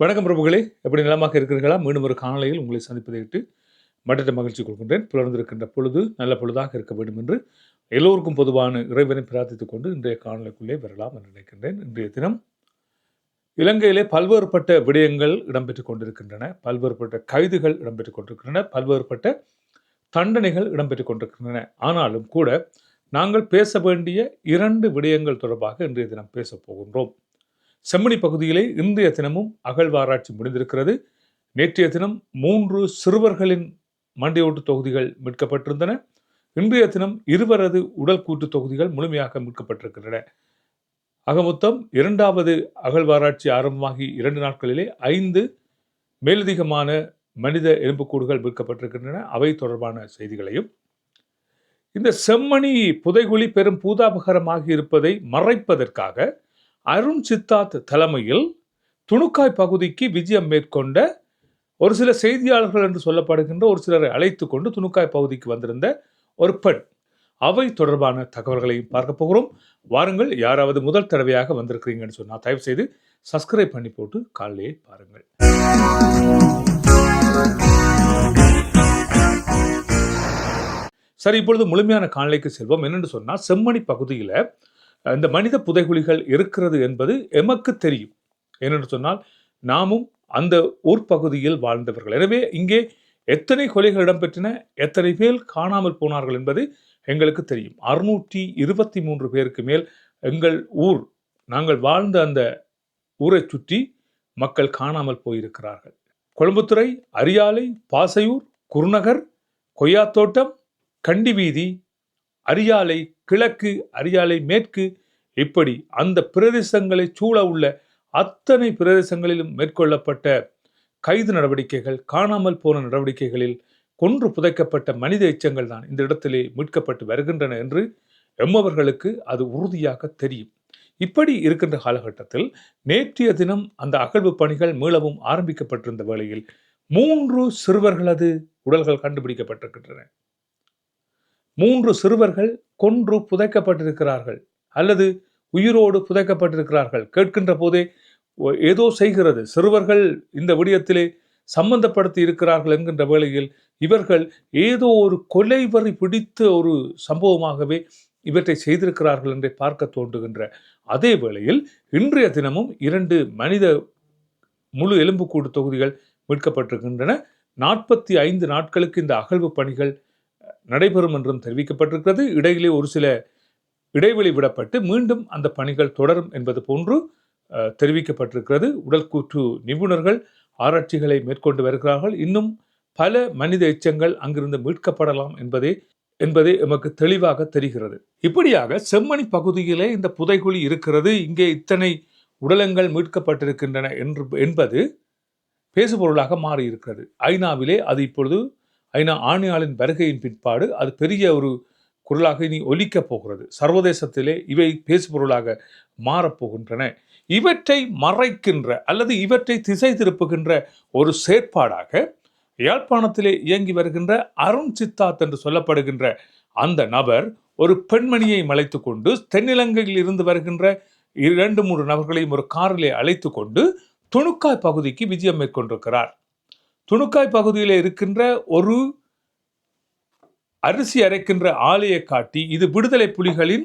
வணக்கம் பிரபுகளே. எப்படி நிலமாக இருக்கிறீர்களா? மீண்டும் ஒரு காணொலியில் உங்களை சந்திப்பதை விட்டு மற்ற மகிழ்ச்சி கொள்கின்றேன். புலர்ந்திருக்கின்ற பொழுது நல்ல பொழுதாக இருக்க வேண்டும் என்று எல்லோருக்கும் பொதுவான இறைவனை பிரார்த்தித்துக் கொண்டு இன்றைய காணொலிக்குள்ளே வரலாம் என்று நினைக்கின்றேன். இன்றைய தினம் இலங்கையிலே பல்வேறுபட்ட விடயங்கள் இடம்பெற்றுக் கொண்டிருக்கின்றன. பல்வேறுபட்ட கைதுகள் இடம்பெற்றுக் கொண்டிருக்கின்றன. பல்வேறுபட்ட தண்டனைகள் இடம்பெற்றுக் கொண்டிருக்கின்றன. ஆனாலும் கூட நாங்கள் பேச வேண்டிய இரண்டு விடயங்கள் தொடர்பாக இன்றைய தினம் பேசப் போகின்றோம். செம்மணி பகுதியிலே இன்றைய தினமும் அகழ்வாராய்ச்சி முடிந்திருக்கிறது. நேற்றைய தினம் மூன்று சிறுவர்களின் மண்டையோட்டு தொகுதிகள் மீட்கப்பட்டிருந்தன. இன்றைய தினம் இருவரது உடல் கூட்டு தொகுதிகள் முழுமையாக மீட்கப்பட்டிருக்கின்றன. ஆக மொத்தம் இரண்டாவது அகழ்வாராய்ச்சி ஆரம்பமாகி இரண்டு நாட்களிலே ஐந்து மேலதிகமான மனித எலும்புக்கூடுகள் மீட்கப்பட்டிருக்கின்றன. அவை தொடர்பான செய்திகளையும். இந்த செம்மணி புதைகுழி பெரும் பூதாபகரமாகி இருப்பதை மறைப்பதற்காக அருண் சித்தார்த் தலைமையில் துணுக்காய் பகுதிக்கு விஜயம் மேற்கொண்ட ஒரு சில செய்தியாளர்கள் என்று சொல்லப்படுகின்ற ஒரு சிலரை அழைத்து கொண்டு துணுக்காய் பகுதிக்கு வந்திருந்த ஒரு பெண். அவை தொடர்பான தகவல்களையும் பார்க்க போகிறோம். வாருங்கள் யாராவது முதல் தடவையாக வந்திருக்கிறீங்கன்னு சொன்னால் தயவு செய்து சப்ஸ்கிரைப் பண்ணி போட்டு காலையே பாருங்கள். சரி இப்பொழுது முழுமையான காணொலிக்கு செல்வோம். என்னென்று சொன்னால் செம்மணி பகுதியில் இந்த மனித புதைகுழிகள் இருக்கிறது என்பது எமக்கு தெரியும். ஏனென்று சொன்னால் நாமும் அந்த ஊர் பகுதியில் வாழ்ந்தவர்கள். எனவே இங்கே எத்தனை கொலைகள் இடம்பெற்றன எத்தனை பேர் காணாமல் போனார்கள் என்பது எங்களுக்கு தெரியும். அறுநூற்றி இருபத்தி மூன்று பேருக்கு மேல் எங்கள் ஊர் நாங்கள் வாழ்ந்த அந்த ஊரை சுற்றி மக்கள் காணாமல் போயிருக்கிறார்கள். கொழும்புத்துறை அரியாலை பாசையூர் குருநகர் கொய்யாத்தோட்டம் கண்டி வீதி அரியாலை கிழக்கு அரியாலை மேற்கு இப்படி அந்த பிரதேசங்களை சூழ உள்ள அத்தனை பிரதேசங்களிலும் மேற்கொள்ளப்பட்ட கைது நடவடிக்கைகள் காணாமல் போன நடவடிக்கைகளில் கொன்று புதைக்கப்பட்ட மனித எச்சங்கள் தான் இந்த இடத்திலே மீட்கப்பட்டு வருகின்றன என்று எம்மவர்களுக்கு அது உறுதியாக தெரியும். இப்படி இருக்கின்ற காலகட்டத்தில் நேற்றைய தினம் அந்த அகழ்வு பணிகள் மீளவும் ஆரம்பிக்கப்பட்டிருந்த வேளையில் மூன்று சிறுவர்களது உடல்கள் கண்டுபிடிக்கப்பட்டிருக்கின்றன. மூன்று சிறுவர்கள் கொன்று புதைக்கப்பட்டிருக்கிறார்கள் அல்லது உயிரோடு புதைக்கப்பட்டிருக்கிறார்கள். கேட்கின்ற போதே ஏதோ செய்கிறது. சிறுவர்கள் இந்த விடயத்திலே சம்பந்தப்படுத்தி இருக்கிறார்கள் என்கின்ற வேளையில் இவர்கள் ஏதோ ஒரு கொலை வரி பிடித்த ஒரு சம்பவமாகவே இவற்றை செய்திருக்கிறார்கள் என்றே பார்க்க தோன்றுகின்ற அதே வேளையில் இன்றைய தினமும் இரண்டு மனித முழு எலும்புக்கூடு தொகுதிகள் மீட்கப்பட்டிருக்கின்றன. நாற்பத்தி ஐந்து நாட்களுக்கு இந்த அகழ்வு பணிகள் நடைபெறும் என்றும் தெரிவிக்கப்பட்டிருக்கிறது. இடையிலே ஒரு சில இடைவெளி விடப்பட்டு மீண்டும் அந்த பணிகள் தொடரும் என்பது போன்று தெரிவிக்கப்பட்டிருக்கிறது. உடற்கூற்று நிபுணர்கள் ஆராய்ச்சிகளை மேற்கொண்டு வருகிறார்கள். இன்னும் பல மனித எச்சங்கள் அங்கிருந்து மீட்கப்படலாம் என்பதே என்பதே எமக்கு தெளிவாக தெரிகிறது. இப்படியாக செம்மணி பகுதியிலே இந்த புதைகுழி இருக்கிறது. இங்கே இத்தனை உடலங்கள் மீட்கப்பட்டிருக்கின்றன என்று என்பது பேசுபொருளாக மாறியிருக்கிறது. ஐநாவிலே அது இப்பொழுது ஐநா ஆணையாளின் வருகையின் பிற்பாடு அது பெரிய ஒரு குரலாக இனி ஒலிக்கப் போகிறது. சர்வதேசத்திலே இவை பேசுபொருளாக மாறப்போகின்றன. இவற்றை மறைக்கின்ற அல்லது இவற்றை திசை திருப்புகின்ற ஒரு செயற்பாடாக யாழ்ப்பாணத்திலே இயங்கி வருகின்ற அருண் சித்தாத் என்று சொல்லப்படுகின்ற அந்த நபர் ஒரு பெண்மணியை மலைத்து கொண்டு தென்னிலங்கையில் இருந்து வருகின்ற இரண்டு மூன்று நபர்களையும் ஒரு காரிலே அழைத்து கொண்டு துணுக்காய் பகுதிக்கு விஜயம் மேற்கொண்டிருக்கிறார். துணுக்காய் பகுதியில் இருக்கின்ற ஒரு அரிசி அரைக்கின்ற ஆலையை காட்டி இது விடுதலை புலிகளின்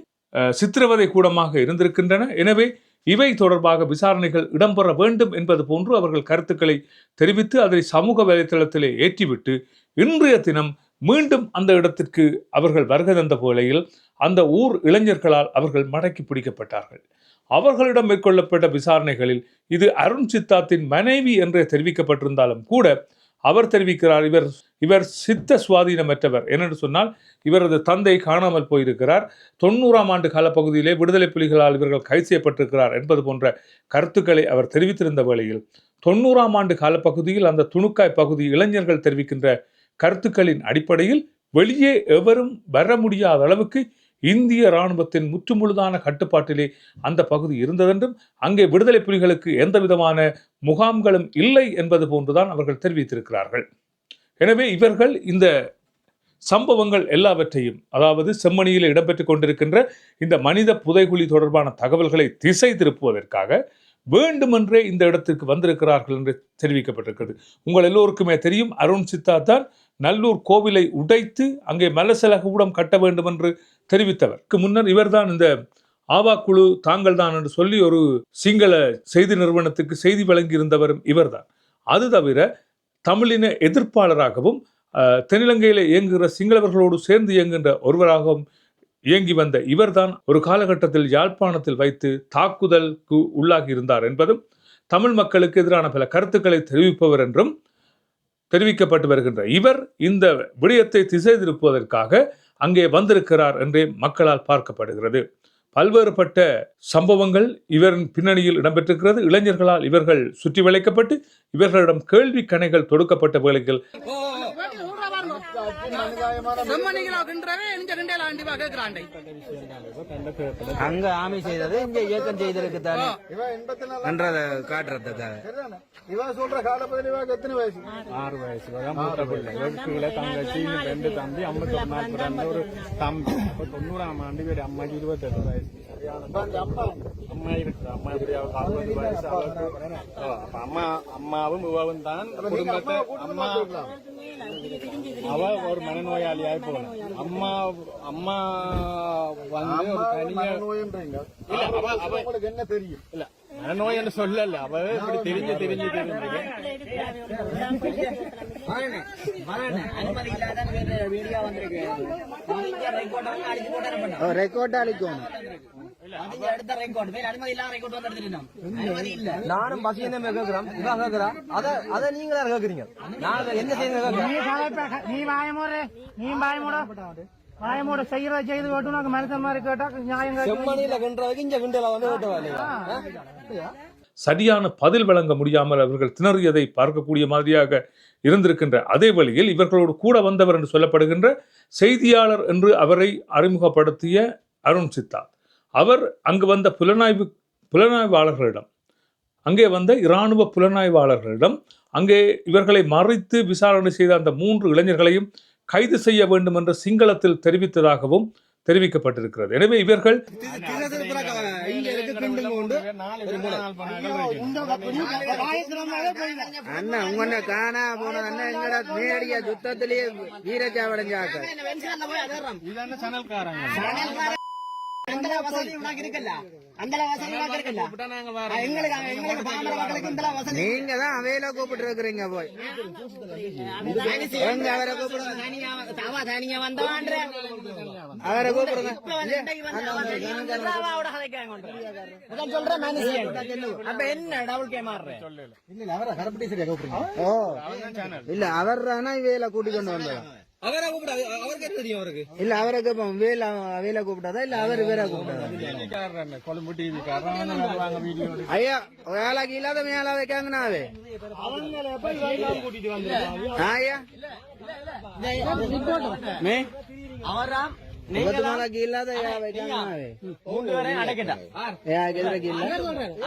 சித்திரவதை கூடமாக இருந்திருக்கின்றன. எனவே இவை தொடர்பாக விசாரணைகள் இடம்பெற வேண்டும் என்பது போன்று அவர்கள் கருத்துக்களை தெரிவித்து அதை சமூக வலைதளத்திலே ஏற்றிவிட்டு இன்றைய தினம் மீண்டும் அந்த இடத்திற்கு அவர்கள் வருகை தந்த வேளையில் அந்த ஊர் இளைஞர்களால் அவர்கள் மடக்கி பிடிக்கப்பட்டார்கள். அவர்களிடம் மேற்கொள்ளப்பட்ட விசாரணைகளில் இது அருண் சித்தாத்தின் மனைவி என்று தெரிவிக்கப்பட்டிருந்தாலும் கூட அவர் தெரிவிக்கிறார் இவர் இவர் சித்த சுவாதீனமற்றவர் என்னென்று சொன்னால் இவரது தந்தை காணாமல் போயிருக்கிறார். தொண்ணூறாம் ஆண்டு காலப்பகுதியிலே விடுதலை புலிகளால் இவர்கள் கைது செய்யப்பட்டிருக்கிறார் என்பது போன்ற கருத்துக்களை அவர் தெரிவித்திருந்த வேளையில் தொண்ணூறாம் ஆண்டு காலப்பகுதியில் அந்த துணுக்காய் பகுதி இளைஞர்கள் தெரிவிக்கின்ற கருத்துக்களின் அடிப்படையில் வெளியே எவரும் வர முடியாத அளவுக்கு இந்திய இராணுவத்தின் முற்றுமுழுதான கட்டுப்பாட்டிலே அந்த பகுதி இருந்ததென்றும் அங்கே விடுதலை புலிகளுக்கு எந்த விதமான முகாம்களும் இல்லை என்பது போன்றுதான் அவர்கள் தெரிவித்திருக்கிறார்கள். எனவே இவர்கள் இந்த சம்பவங்கள் எல்லாவற்றையும் அதாவது செம்மணியில் இடம்பெற்றுக் கொண்டிருக்கின்ற இந்த மனித புதைகுழி தொடர்பான தகவல்களை திசை திருப்புவதற்காக வேண்டுமென்றே இந்த இடத்திற்கு வந்திருக்கிறார்கள் என்று தெரிவிக்கப்பட்டிருக்கிறது. உங்கள் எல்லோருக்குமே தெரியும் அருண் சித்தா தான் நல்லூர் கோவிலை உடைத்து அங்கே மலசலகூடம் கட்ட வேண்டும் என்று தெரிவித்தவர். முன்னர் இவர்தான் இந்த ஆவா குழு தாங்கள் தான் என்று சொல்லி ஒரு சிங்கள செய்தி நிறுவனத்துக்கு செய்தி வழங்கியிருந்தவரும் இவர்தான். அது தவிர தமிழின எதிர்ப்பாளராகவும் தென்னிலங்கையில் இயங்குகிற சிங்களவர்களோடு சேர்ந்து இயங்குகின்ற ஒருவராகவும் இயங்கி வந்த இவர்தான் ஒரு காலகட்டத்தில் யாழ்ப்பாணத்தில் வைத்து தாக்குதலுக்கு உள்ளாகி இருந்தார் என்பதும் தமிழ் மக்களுக்கு எதிரான பல கருத்துக்களை தெரிவிப்பவர் என்றும் தெரிவிக்கப்பட்டு வருகின்ற இவர் இந்த விடயத்தை திசை திருப்புவதற்காக அங்கே வந்திருக்கிறார் என்றே மக்களால் பார்க்கப்படுகிறது. பல்வேறுபட்ட சம்பவங்கள் இவரின் பின்னணியில் இடம்பெற்றிருக்கிறது. இளைஞர்களால் இவர்கள் சுற்றி வளைக்கப்பட்டு இவர்களிடம் கேள்வி கணைகள் தொடுக்கப்பட்ட வேலைகள் செம்மணிகளாகின்றவே ஆண்டி கேட்கிறாண்டை அங்க ஆமை செய்தது இங்க இயக்கம் செய்திருக்கு தானே. என்றத காட்டுறதுக்காக. சரிதானே? இவன் சொல்ற காலப்பகுதியில் இவனுக்கு எத்தனை வயசு? ஆறு வயசு. தான் மூத்த பிள்ளை. தங்கச்சி ரெண்டு தம்பி ஐம்பத்தி ஒரு நாள் பிறந்த ஒரு தம்பி. அப்ப தொண்ணூறாம் ஆண்டு பேர் அம்மாக்கு இருபத்தெட்டு வயசு. சரியான அம்மா இருக்கு அம்மா இப்படி வயசு அவளுக்கு அம்மா அம்மாவும் இவாவும் தான். குடும்பத்தை அம்மா அவ ஒரு மனநோயாளியாய் போன அம்மா அம்மா வந்து ஒரு தனியா என்ன தெரியும்? இல்ல மனநோய் என்று சொல்லல அவ இப்படி தெரிஞ்சு தெரிஞ்சு தெரிஞ்சு. ரெக்கார்ட் அளிக்கணும் நானும் பசி என்ன கேக்குறோம் இவன் கேக்குறா அத அத நீங்க தான் கேக்குறீங்க நாங்க என்ன செய்யணும் நீ கலைப்ப- நீ வாயமூடு நீ வாயமூட வாயமூட செய்யறத செய்து கேட்டு உனக்கு மனுஷன் மாதிரி கேட்டா நியாயம் கேட்டு செம்மணியில கிண்டுறதுக்கு இங்க கிண்டல வந்து ஓட்டுவா இல்லையா சரியான பதில் வழங்க முடியாமல் அவர்கள் திணறியதை பார்க்கக்கூடிய மாதிரியாக இருந்திருக்கின்ற அதே வழியில் இவர்களோடு கூட வந்தவர் என்று சொல்லப்படுகின்ற செய்தியாளர் என்று அவரை அறிமுகப்படுத்திய அருண் சித்தா. அவர் அங்கு வந்த புலனாய்வு புலனாய்வாளர்களிடம் அங்கே வந்த இராணுவ புலனாய்வாளர்களிடம் அங்கே இவர்களை மறைத்து விசாரணை செய்த அந்த மூன்று இளைஞர்களையும் கைது செய்ய வேண்டும் என்று சிங்களத்தில் தெரிவித்ததாகவும் தெரிவிக்கப்பட்டிருக்கிறது. எனவே இவர்கள் வீரச்சாவடைஞ்சாக்க அந்த வசதி உனக்கு இருக்குல்ல அந்த வசதி உனக்கு இருக்குல்ல எங்களுக்கு எங்களுக்கு பாமர மக்களுக்கு இந்த வசதி. நீங்க தான் அவையில கூப்பிட்டு இருக்கிறீங்க போய். எங்க அவரை கூப்பிடுங்க. தனியா தவா தனியா வந்தவான்ற அவரை கூப்பிடுங்க. ஓ இல்ல. அவர் தானே இவையில கூட்டி கொண்டு வந்தோம் அவரை கூப்பிடாது அவருக்கு தெரியும் அவருக்கு? இல்ல அவரை கேட்போம் வேல அவையில கூப்பிட்டாதா இல்ல அவர் வேற கூப்பிட்டாதா கொழும்பு டிவி ஐயா வேலைக்கு இல்லாத மேல வைக்காங்கண்ணா அவே? ஐயா. அவராம் இல்லாத மூன்று அடைக்கட்டா. இல்ல.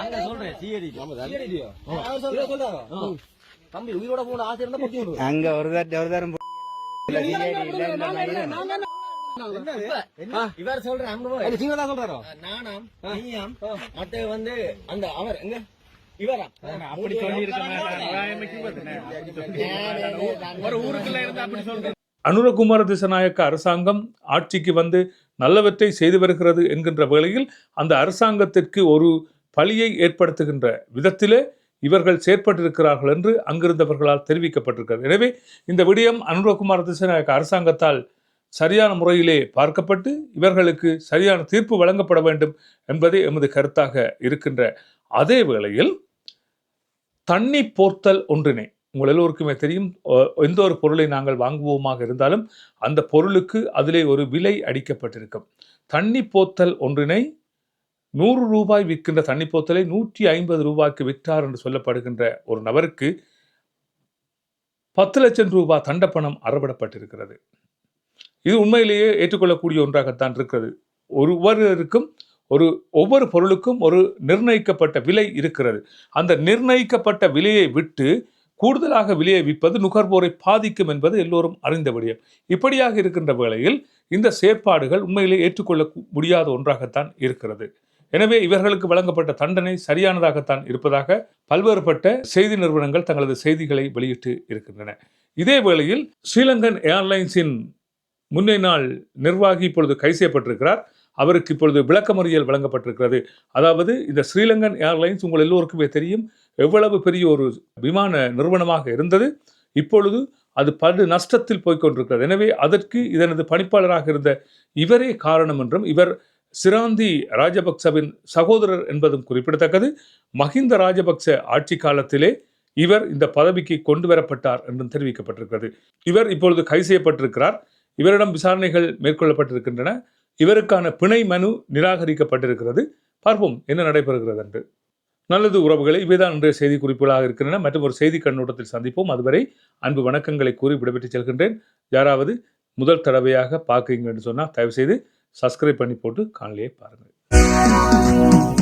அங்க சொல்றேன் சிஐடி தம்பி. உயிரோட போன ஆசை இருந்தா பத்தி விடுவோம் அங்க ஒரு தட்டு ஒரு தரம் இல்ல சிஐடி இல்ல இல்ல இவர் சொல்றாரோ? நானாம் நீயாம் மத்த வந்து அந்த அவர் எங்க? இவரா? அப்படி சொல்லி ஒரு ஊருக்குள்ள இருந்து அப்படி சொல்றேன் அனுரகுமார திசநாயக்க அரசாங்கம் ஆட்சிக்கு வந்து நல்லவற்றை செய்து வருகிறது என்கின்ற வேளையில் அந்த அரசாங்கத்திற்கு ஒரு பழியை ஏற்படுத்துகின்ற விதத்திலே இவர்கள் செயற்பட்டிருக்கிறார்கள் என்று அங்கிருந்தவர்களால் தெரிவிக்கப்பட்டிருக்கிறது. எனவே இந்த விடயம் அனுரகுமார் திசநாயக்க அரசாங்கத்தால் சரியான முறையிலே பார்க்கப்பட்டு இவர்களுக்கு சரியான தீர்ப்பு வழங்கப்பட வேண்டும் என்பதே எமது கருத்தாக இருக்கின்ற அதே வேளையில் தண்ணி போர்த்தல் ஒன்றினை உங்கள் எல்லோருக்குமே தெரியும் எந்த ஒரு பொருளை நாங்கள் வாங்குவோமாக இருந்தாலும் அந்த பொருளுக்கு அதிலே ஒரு விலை அடிக்கப்பட்டிருக்கும். தண்ணி போத்தல் ஒன்றினை நூறு ரூபாய் விற்கின்ற தண்ணி போத்தலை நூற்றி ஐம்பது ரூபாய்க்கு விற்றார் என்று சொல்லப்படுகின்ற ஒரு நபருக்கு பத்து லட்சம் ரூபாய் தண்டப்பணம் அறவிடப்பட்டிருக்கிறது. இது உண்மையிலேயே ஏற்றுக்கொள்ளக்கூடிய ஒன்றாகத்தான் இருக்கிறது. ஒருவருக்கும் ஒரு ஒவ்வொரு பொருளுக்கும் ஒரு நிர்ணயிக்கப்பட்ட விலை இருக்கிறது. அந்த நிர்ணயிக்கப்பட்ட விலையை விட்டு கூடுதலாக விலையை விற்பது நுகர்வோரை பாதிக்கும் என்பது எல்லோரும் அறிந்த விடயம். இப்படியாக இருக்கின்ற வேளையில் இந்த செயற்பாடுகள் உண்மையிலே ஏற்றுக்கொள்ள முடியாத ஒன்றாகத்தான் இருக்கிறது. எனவே இவர்களுக்கு வழங்கப்பட்ட தண்டனை சரியானதாகத்தான் இருப்பதாக பல்வேறுபட்ட செய்தி நிறுவனங்கள் தங்களது செய்திகளை வெளியிட்டு இருக்கின்றன. இதே வேளையில் ஸ்ரீலங்கன் ஏர்லைன்ஸின் முன்னே நாள் நிர்வாகி இப்பொழுது கைது செய்யப்பட்டிருக்கிறார். அவருக்கு இப்பொழுது விளக்கமறியல் வழங்கப்பட்டிருக்கிறது. அதாவது இந்த ஸ்ரீலங்கன் ஏர்லைன்ஸ் உங்கள் எல்லோருக்குமே தெரியும். எவ்வளவு பெரிய ஒரு விமான நிறுவனமாக இருந்தது. இப்பொழுது அது படு நஷ்டத்தில் போய்கொண்டிருக்கிறது எனவே அதற்கு இதனது பணிப்பாளராக இருந்த இவரே காரணம் என்றும் இவர் சிராந்தி ராஜபக்சவின் சகோதரர் என்பதும் குறிப்பிடத்தக்கது. மஹிந்த ராஜபக்ச ஆட்சி காலத்திலே இவர் இந்த பதவிக்கு கொண்டு வரப்பட்டார் என்றும் தெரிவிக்கப்பட்டிருக்கிறது. இவர் இப்பொழுது கைது செய்யப்பட்டிருக்கிறார். இவரிடம் விசாரணைகள் மேற்கொள்ளப்பட்டிருக்கின்றன. இவருக்கான பிணை மனு நிராகரிக்கப்பட்டிருக்கிறது. பார்ப்போம் என்ன நடைபெறுகிறது என்று. நல்லது உறவுகளை இவைதான் இன்றைய செய்தி குறிப்புகளாக இருக்கின்றன. மற்றும் ஒரு செய்தி கண்ணோட்டத்தில் சந்திப்போம். அதுவரை அன்பு வணக்கங்களை கூறி விடைபெற்று செல்கின்றேன். யாராவது முதல் தடவையாக பார்க்குறீங்க என்று சொன்னால் தயவுசெய்து சப்ஸ்கிரைப் பண்ணி போட்டு காணலையே பாருங்கள்.